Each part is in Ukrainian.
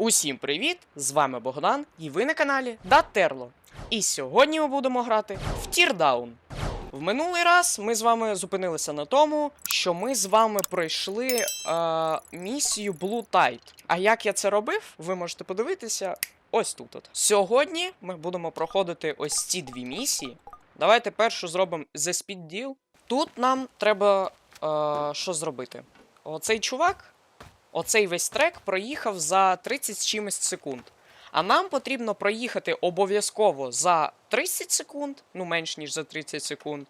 Усім привіт! З вами Богдан, і ви на каналі Датерло. І сьогодні ми будемо грати в Тірдаун. В минулий раз ми з вами зупинилися на тому, що ми з вами пройшли е, місію Blue Tide. А як я це робив, ви можете подивитися ось тут. От. Сьогодні ми будемо проходити ось ці дві місії. Давайте першу зробимо The Speed Deal. Тут нам треба е, що зробити? Оцей чувак, оцей весь трек проїхав за 30 з чимось секунд. А нам потрібно проїхати обов'язково за 30 секунд, ну менш ніж за 30 секунд,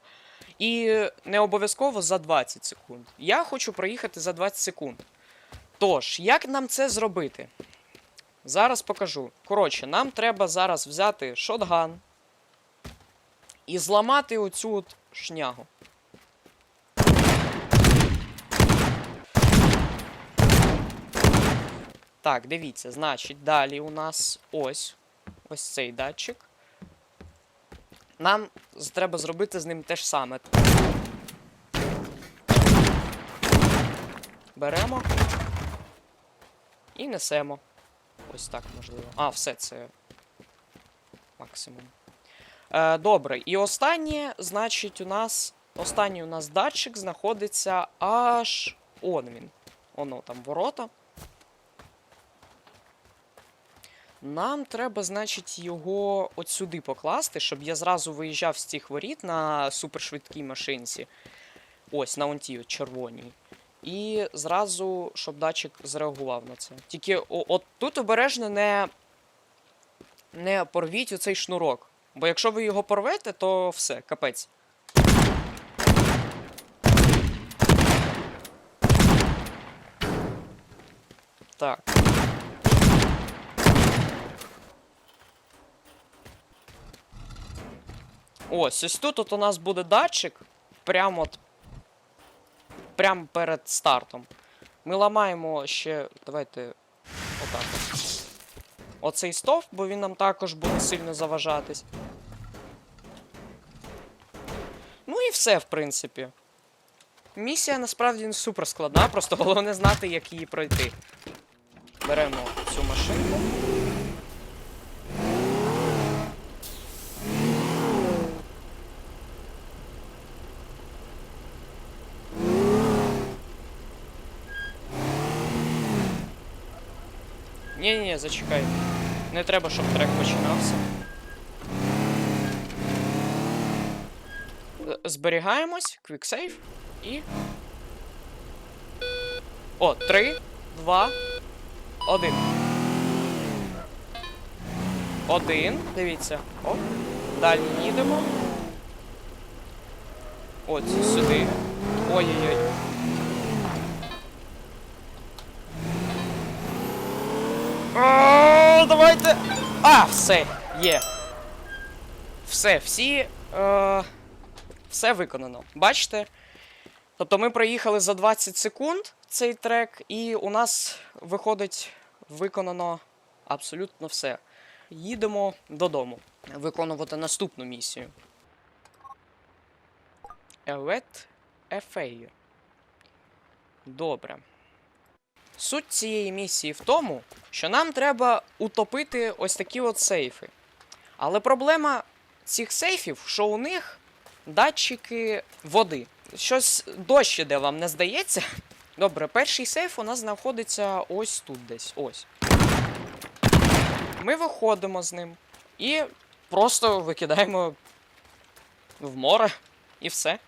і не обов'язково за 20 секунд. Я хочу проїхати за 20 секунд. Тож, як нам це зробити? Зараз покажу. Коротше, нам треба зараз взяти шотган і зламати оцю от шнягу. Так, дивіться, значить, далі у нас ось ось цей датчик. Нам треба зробити з ним те ж саме. Беремо і несемо. Ось так можливо. А, все це максимум. Е, добре, і останнє, значить, у нас. Останній у нас датчик знаходиться аж. Он він. Оно там ворота. Нам треба, значить, його от сюди покласти, щоб я зразу виїжджав з цих воріт на супершвидкій машинці. Ось, на онтій от червоній. І зразу, щоб датчик зреагував на це. Тільки от тут обережно не, не порвіть оцей шнурок. Бо якщо ви його порвете, то все, капець. Так. Ось, ось тут от у нас буде датчик. Прямо от. Прямо перед стартом. Ми ламаємо ще. Давайте. Отак. Оцей стовп, бо він нам також буде сильно заважатись. Ну і все, в принципі. Місія насправді не супер складна, просто головне знати, як її пройти. Беремо цю машинку. Зачекай. Не треба, щоб трек починався. Е, Зберігаємось, квіксейв і. О, три, два, один. Один. Дивіться. О. Далі їдемо. От сюди. Ой-ой-ой. О, давайте. А, все, є. Все, всі. Е, все виконано. Бачите? Тобто ми проїхали за 20 секунд цей трек, і у нас виходить виконано абсолютно все. Їдемо додому виконувати наступну місію. Евет Ефею. Добре. Суть цієї місії в тому, що нам треба утопити ось такі от сейфи. Але проблема цих сейфів, що у них датчики води. Щось дощ іде, вам не здається? Добре, перший сейф у нас знаходиться ось тут десь. Ось. Ми виходимо з ним і просто викидаємо в море і все.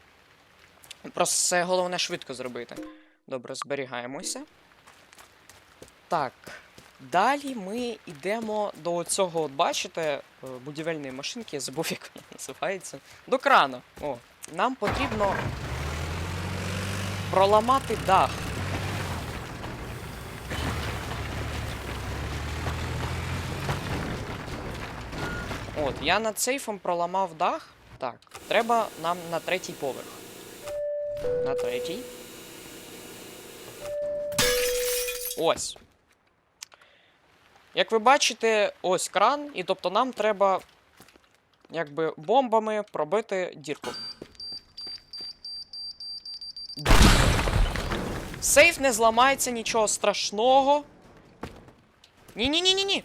Просто це головне швидко зробити. Добре, зберігаємося. Так. Далі ми йдемо до цього, от бачите, е, будівельної машинки, я забув, як вона називається. До крана. О, нам потрібно проламати дах. От, я над сейфом проламав дах. Так, треба нам на третій поверх. На третій. Ось. Як ви бачите, ось кран, і тобто нам треба якби бомбами пробити дірку. Сейф не зламається, нічого страшного. Ні-ні-ні-ні-ні.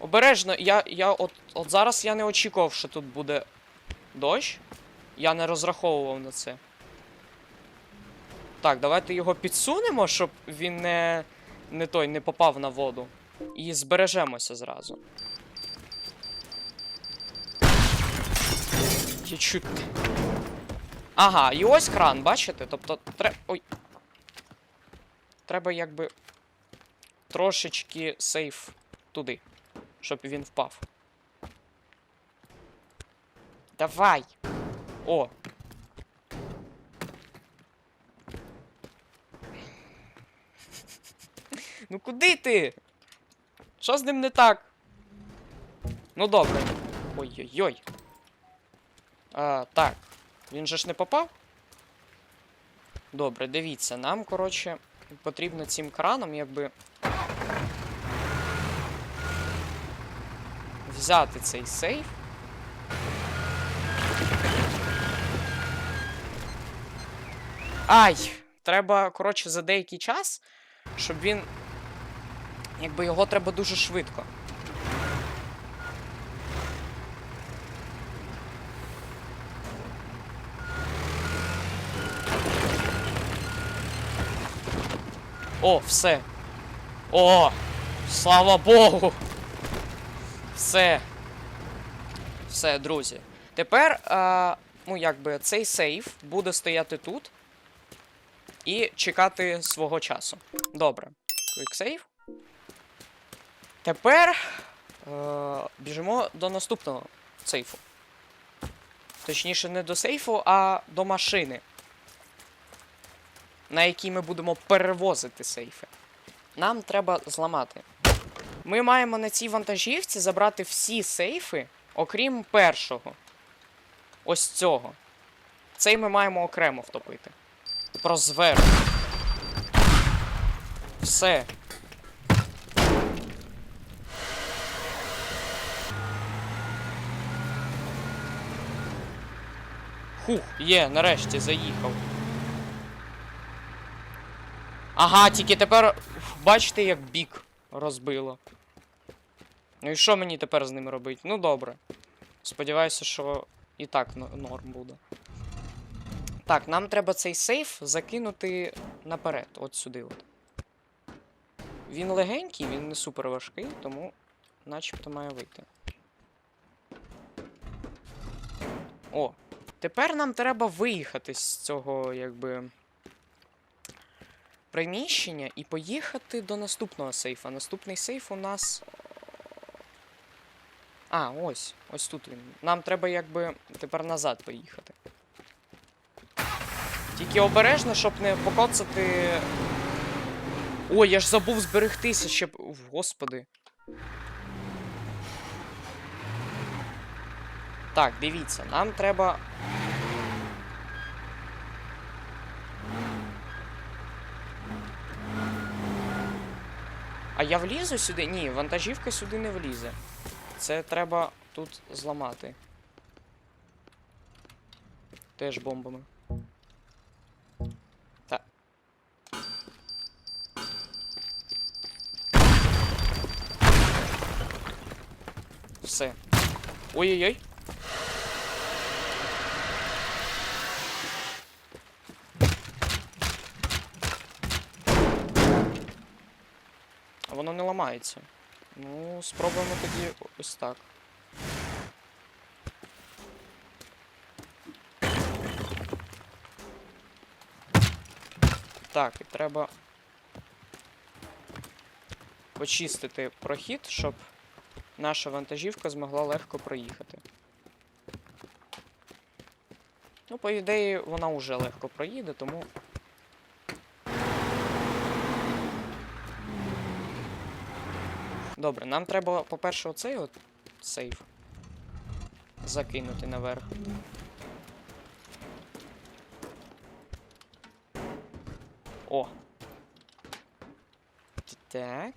Обережно, я, я от, от зараз я не очікував, що тут буде дощ. Я не розраховував на це. Так, давайте його підсунемо, щоб він не, не той не попав на воду. І збережемося зразу. Чуть. Ага, і ось кран, бачите? Тобто треба. Ой. Треба якби трошечки сейф туди, щоб він впав. Давай. О. Ну куди ти? Що з ним не так? Ну добре. Ой-ой-ой. А, Так. Він же ж не попав? Добре, дивіться, нам, коротше, потрібно цим краном, якби. Взяти цей сейф. Ай! Треба, коротше, за деякий час, щоб він. Якби його треба дуже швидко. О, все. О! Слава Богу! Все. Все, друзі. Тепер, а, ну, якби, цей сейф буде стояти тут і чекати свого часу. Добре. Quick save. Тепер е, біжимо до наступного сейфу. Точніше, не до сейфу, а до машини, на якій ми будемо перевозити сейфи. Нам треба зламати. Ми маємо на цій вантажівці забрати всі сейфи, окрім першого. Ось цього. Цей ми маємо окремо втопити. Про зверху. Все. Хух, є, нарешті заїхав. Ага, тільки тепер бачите, як бік розбило. Ну і що мені тепер з ним робити? Ну добре. Сподіваюся, що і так норм буде. Так, нам треба цей сейф закинути наперед, от сюди. От. Він легенький, він не супер важкий, тому начебто має вийти. О, тепер нам треба виїхати з цього, якби. Приміщення і поїхати до наступного сейфа. Наступний сейф у нас. А, ось. Ось тут він. Нам треба якби тепер назад поїхати. Тільки обережно, щоб не покоцати. Ой, я ж забув зберегтися ще. Господи. Так, дивіться, нам треба. А я влізу сюди? Ні, вантажівка сюди не влізе. Це треба тут зламати. Теж бомбами. Так. Все. Ой-ой-ой. Ламається. Ну, спробуємо тоді ось так. Так, і треба почистити прохід, щоб наша вантажівка змогла легко проїхати. Ну, по ідеї, вона вже легко проїде, тому. Добре, нам треба, по-перше, оцей от сейф закинути наверх. О. Так.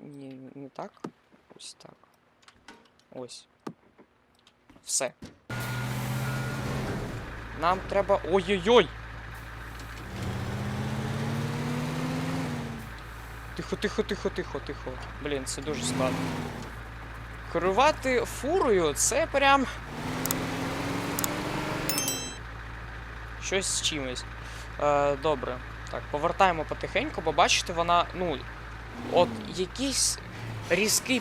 Ні, не так. Ось так. Ось. Все. Нам треба. Ой-ой-ой! Тихо, тихо, тихо, тихо, тихо. Блін, це дуже складно. Керувати фурою це прям. Щось з чимось. Е, добре. Так, повертаємо потихеньку, бо бачите, вона, ну. От якийсь різкий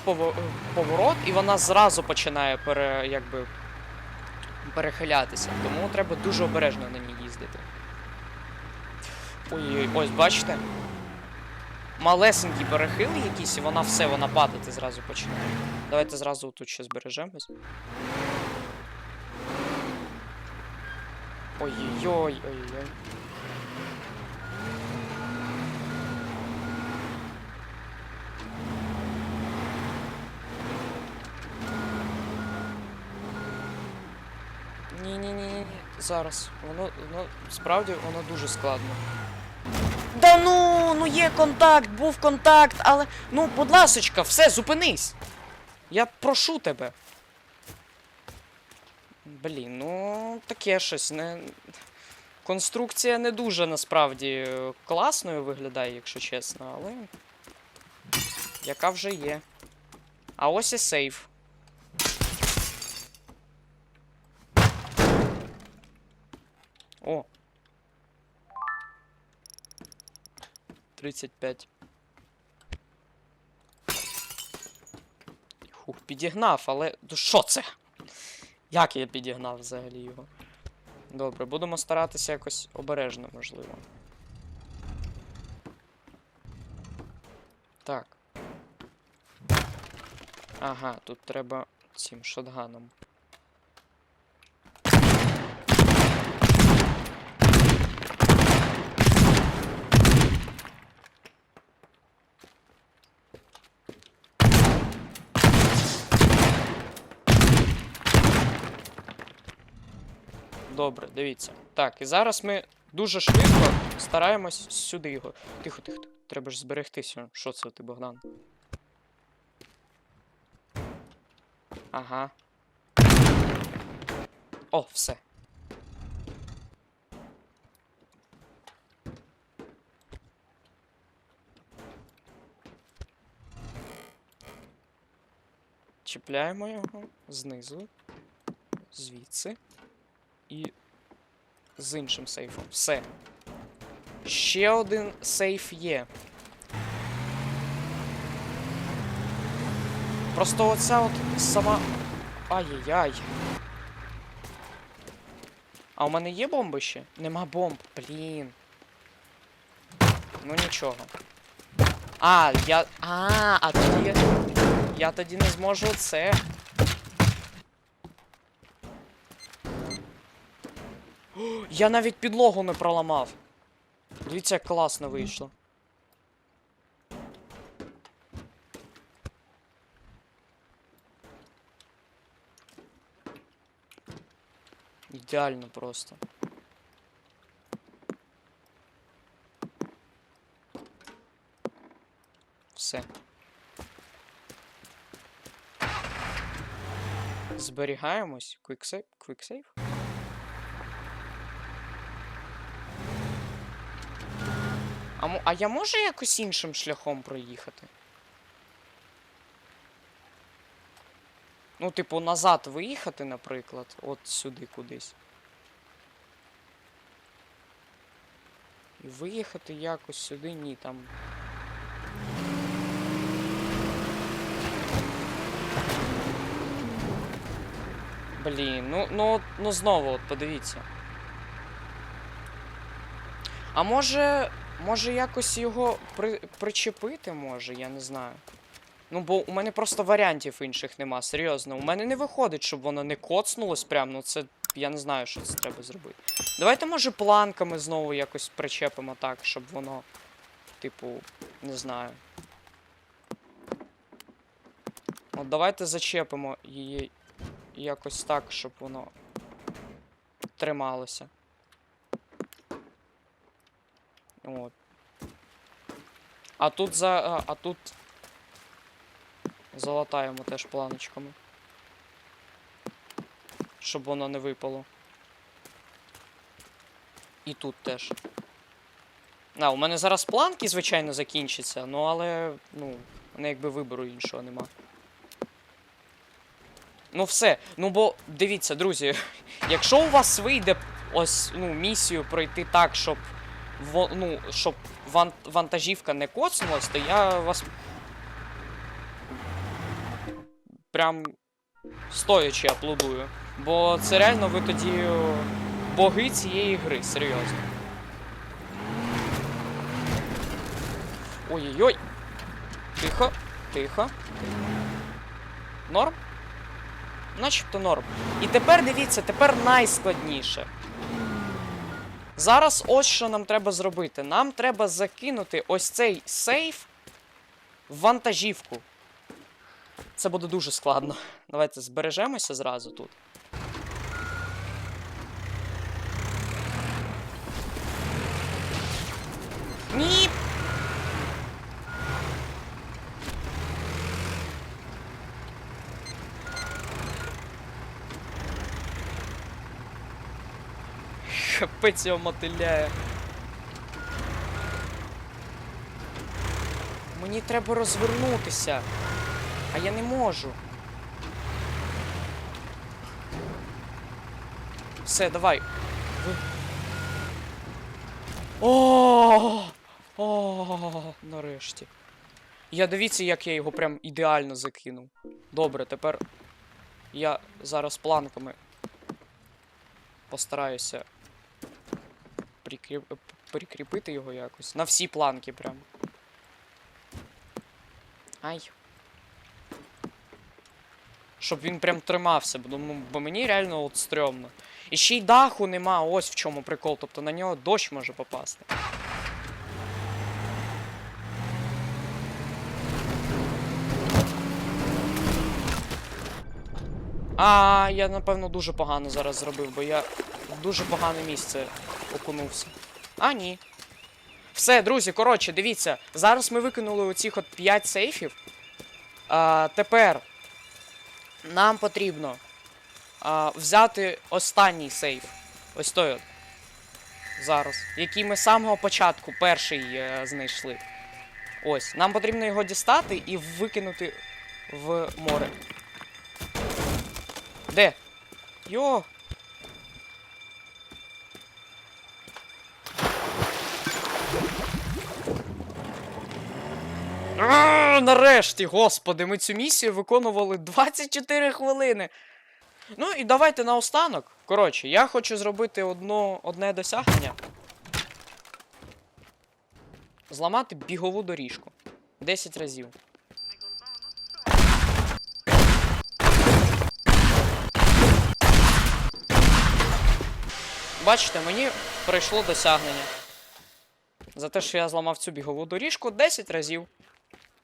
поворот, і вона зразу починає пере, якби, перехилятися. Тому треба дуже обережно на ній їздити. Ой, ось бачите? Малесенькі перехили якісь, і вона все, вона падати зразу починає. Давайте зразу тут ще збережемось. Ой-ой-ой, ой-ой. Ні-ні-ні, зараз. Воно, воно справді воно дуже складно. Да ну, ну є контакт, був контакт, але. Ну, будь ласочка, все, зупинись. Я прошу тебе. Блін, ну таке щось не. Конструкція не дуже насправді е, класною виглядає, якщо чесно, але. Яка вже є. А ось і сейф. О. 35. Хух, підігнав, але. Що це? Як я підігнав взагалі його? Добре, будемо старатися якось обережно, можливо. Так. Ага, тут треба цим шотганом. Добре, дивіться. Так, і зараз ми дуже швидко стараємось сюди його. Тихо, тихо. Треба ж зберегтися. Що це ти, Богдан? Ага. О, все. Чіпляємо його знизу, звідси і з іншим сейфом. Все. Ще один сейф є. Просто оця от сама. Ай-яй-яй. А у мене є бомби ще? Нема бомб, блін. Ну нічого. А, я. А, а тоді. Я тоді не зможу це. Я навіть підлогу не проламав. Дивіться, як класно вийшло. Ідеально просто. Все. Зберігаємось. Quick save? Quick save? А, а я можу якось іншим шляхом проїхати? Ну, типу, назад виїхати, наприклад, от сюди кудись. І виїхати якось сюди, ні, там. Блін, ну, ну, ну знову, от подивіться. А може. Може якось його при... причепити може, я не знаю. Ну, бо у мене просто варіантів інших нема, серйозно. У мене не виходить, щоб воно не коцнулось прям, ну це. Я не знаю, що це треба зробити. Давайте, може, планками знову якось причепимо так, щоб воно. Типу, не знаю. От давайте зачепимо її якось так, щоб воно трималося. От. А тут за. А, а тут. Залатаємо теж планочками. Щоб воно не випало. І тут теж. А, у мене зараз планки, звичайно, закінчаться, ну але, ну, мене якби вибору іншого нема. Ну все. Ну бо дивіться, друзі, якщо у вас вийде ось ну, місію пройти так, щоб во, ну, щоб ван, вантажівка не коцнулась, то я вас прям стоячи аплодую. Бо це реально ви тоді боги цієї гри, серйозно. Ой-ой-ой. Тихо, тихо. Норм? Начебто норм. І тепер дивіться, тепер найскладніше. Зараз ось що нам треба зробити. Нам треба закинути ось цей сейф в вантажівку. Це буде дуже складно. Давайте збережемося зразу тут. Ні. Капець його мотиляє. Мені треба розвернутися. А я не можу. Все, давай. О! О, нарешті. Я дивіться, як я його прям ідеально закинув. Добре, тепер я зараз планками постараюся прикріп... прикріпити його якось. На всі планки прям. Ай. Щоб він прям тримався, бо, бо мені реально от стрьомно. І ще й даху нема, ось в чому прикол. Тобто на нього дощ може попасти. А, я напевно дуже погано зараз зробив, бо я дуже погане місце окунувся. А, ні. Все, друзі, коротше, дивіться. Зараз ми викинули оцих от 5 сейфів. А, тепер нам потрібно а, взяти останній сейф. Ось той от. Зараз. Який ми з самого початку перший е, знайшли. Ось. Нам потрібно його дістати і викинути в море. Де? Йо! Нарешті, господи, ми цю місію виконували 24 хвилини. Ну і давайте наостанок. Коротше, я хочу зробити одно, одне досягнення. Зламати бігову доріжку. 10 разів. Бачите, мені прийшло досягнення. За те, що я зламав цю бігову доріжку 10 разів.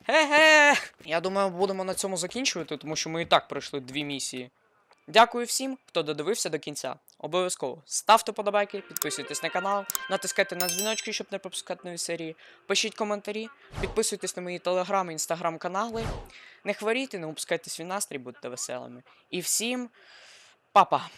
Ге-ге! Я думаю, будемо на цьому закінчувати, тому що ми і так пройшли дві місії. Дякую всім, хто додивився до кінця. Обов'язково ставте подобайки, підписуйтесь на канал, натискайте на дзвіночки, щоб не пропускати нові серії. Пишіть коментарі, підписуйтесь на мої телеграм і інстаграм канали. Не хворійте, не упускайте свій настрій, будьте веселими. І всім па-па!